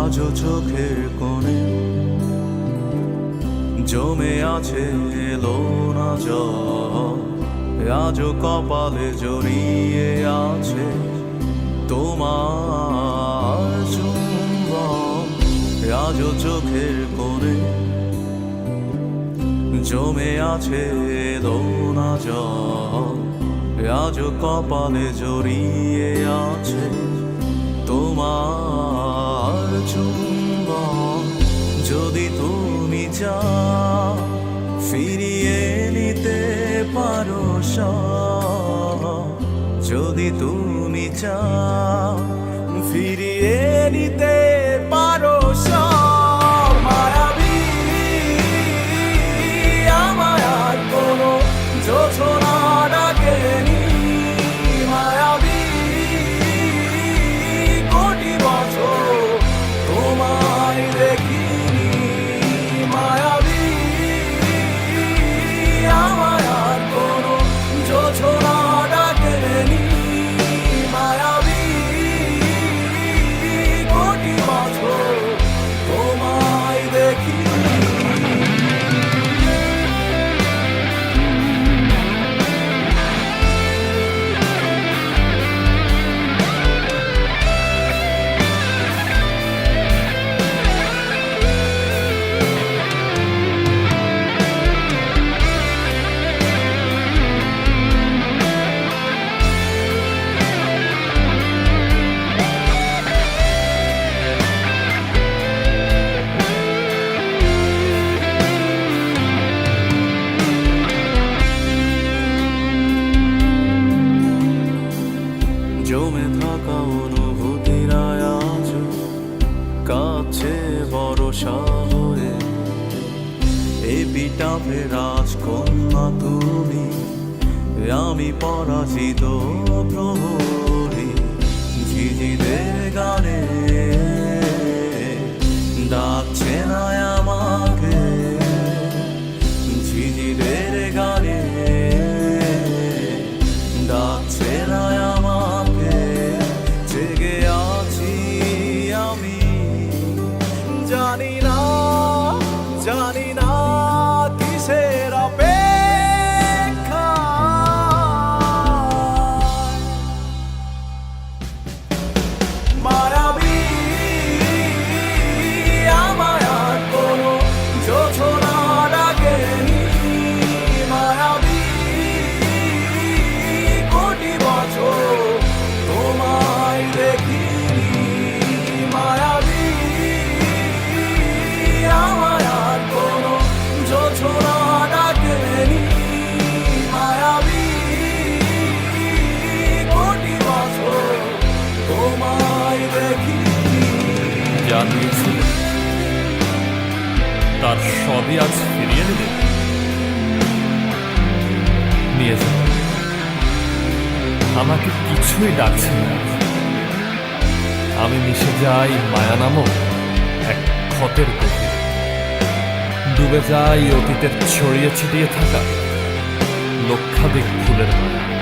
আজও চোখের কোণে জমে আছে এলো না জল। আজও কপালে জড়িয়ে আছে তোমার চুম্বন। আজও চোখের কোণে জমে আছে এলো না জল। আজও কপালে জড়িয়ে আছে তোমার তুমি ফিরিয়ে নিতে পারো যদি তুমি চাও ফিরিয়ে নিতে পারো হয়ে এই পিটাপে রাজকন্যা তুমি আমি পরাজিত প্রহরী। ঝিঝিদের গানে Johnny যা দিয়েছিল তার সবই আজ ফিরিয়ে নেবে। নিয়ে যাও। আমাকে কিছুই ডাকছে না। আমি মিশে যাই মায়া নামক এক ক্ষতের গভীরে। ডুবে যাই অতীতের ছড়িয়ে ছিটিয়ে থাকা লক্ষাধিক ফুলের মায়া